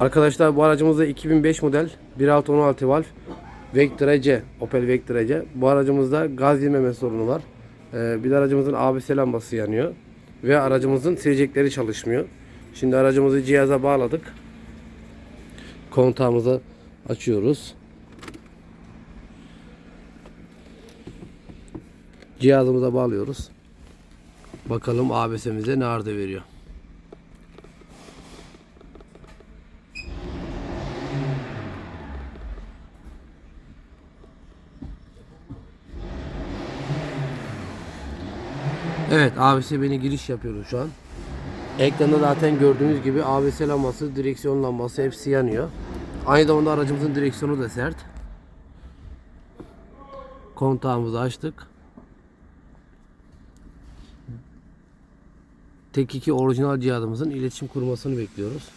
Arkadaşlar bu aracımızda 2005 model 1.6 valve Vectra C Opel Vectra C. Bu aracımızda gaz yememe sorunu var. Ee, bir de aracımızın ABS lambası yanıyor. Ve aracımızın silecekleri çalışmıyor. Şimdi aracımızı cihaza bağladık. Kontağımızı açıyoruz. Cihazımıza bağlıyoruz. Bakalım ABS'mize ne arıza veriyor. Evet ABS beni giriş yapıyoruz şu an. Ekranda zaten gördüğünüz gibi ABS lambası, direksiyon lambası hepsi yanıyor. Aynı zamanda aracımızın direksiyonu da sert. Kontağımızı açtık. Tek 2 orijinal cihazımızın iletişim kurmasını bekliyoruz.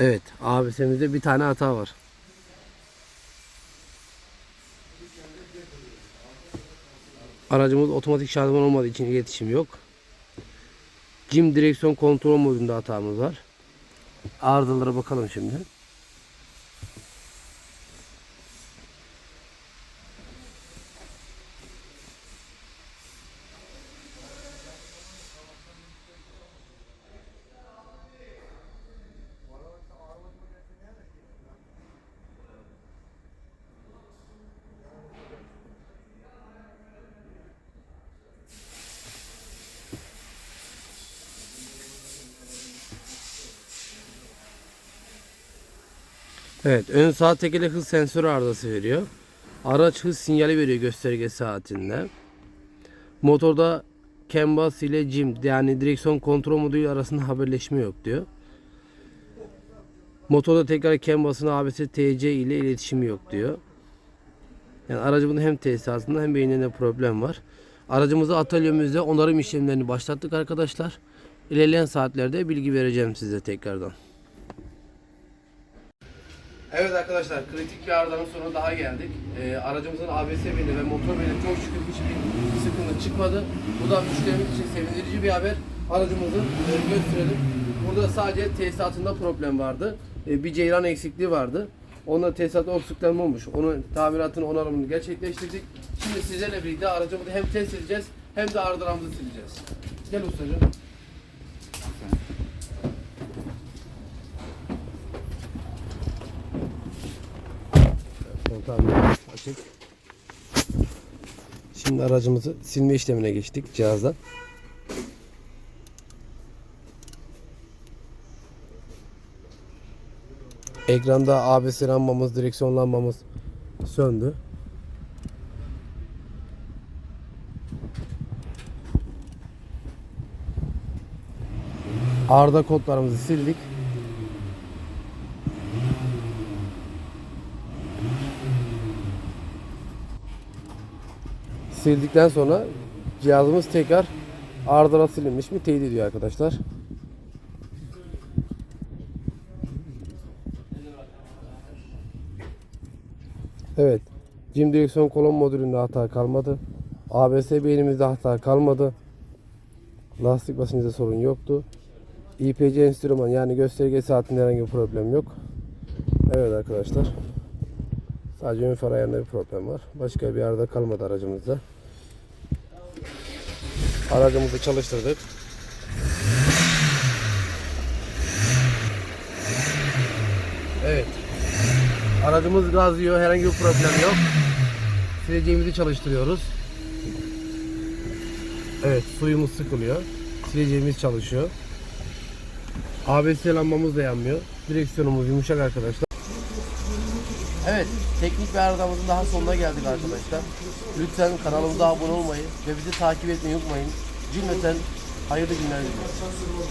Evet, ABS'mizde bir tane hata var. Aracımız otomatik şanzıman olmadığı için iletişim yok. Cim direksiyon kontrol modunda hatamız var. Arızalara bakalım şimdi. Evet, ön sağ tekeli hız sensörü arızası veriyor. Araç hız sinyali veriyor gösterge saatinde. Motorda CAN bus ile CIM yani direksiyon kontrol modülü arasında haberleşme yok diyor. Motorda tekrar CAN bus'ın ABS TC ile iletişimi yok diyor. Yani aracımızın hem tesisatında hem beyninde problem var. Aracımızı atölyemizde onarım işlemlerini başlattık arkadaşlar. İlerleyen saatlerde bilgi vereceğim size tekrardan. Evet arkadaşlar kritik bir arızanın sonuna daha geldik. Ee, aracımızın ABS beli ve motor beli çok şükür hiçbir sıkıntı çıkmadı. Bu da müşterimiz için sevindirici bir haber. Aracımızı e, gösterelim. Burada sadece tesisatında problem vardı. E, bir ceyran eksikliği vardı. Onunla tesisat obstrüklenme olmuş. Onun tamiratını onarımını gerçekleştirdik. Şimdi sizlerle birlikte aracımızı hem test edeceğiz hem de arızalarımızı sileceğiz. Gel ustacığım. Kontağımız açık. Şimdi aracımızı silme işlemine geçtik cihazdan. Ekranda ABS lambamız, direksiyon lambamız söndü. Arda kodlarımızı sildik. Sildikten sonra cihazımız tekrar ardıra silinmiş mi teyit ediyor arkadaşlar. Evet. Cim direksiyon kolon modülünde hata kalmadı. ABS beynimizde hata kalmadı. Lastik basıncında sorun yoktu. IPC enstrüman yani gösterge saatinde herhangi bir problem yok. Evet arkadaşlar. Sadece ön far ayarında bir problem var. Başka bir arada kalmadı aracımızda. Aracımızı çalıştırdık. Evet. Aracımız gaz yiyor. Herhangi bir problem yok. Sileceğimizi çalıştırıyoruz. Evet suyumuz sıkılıyor. Sileceğimiz çalışıyor. ABS lambamız da yanmıyor. Direksiyonumuz yumuşak arkadaşlar. Evet, teknik bir arızamızın daha sonuna geldik arkadaşlar. Lütfen kanalımıza abone olmayı ve bizi takip etmeyi unutmayın. Cümleten hayırlı günler diliyorum.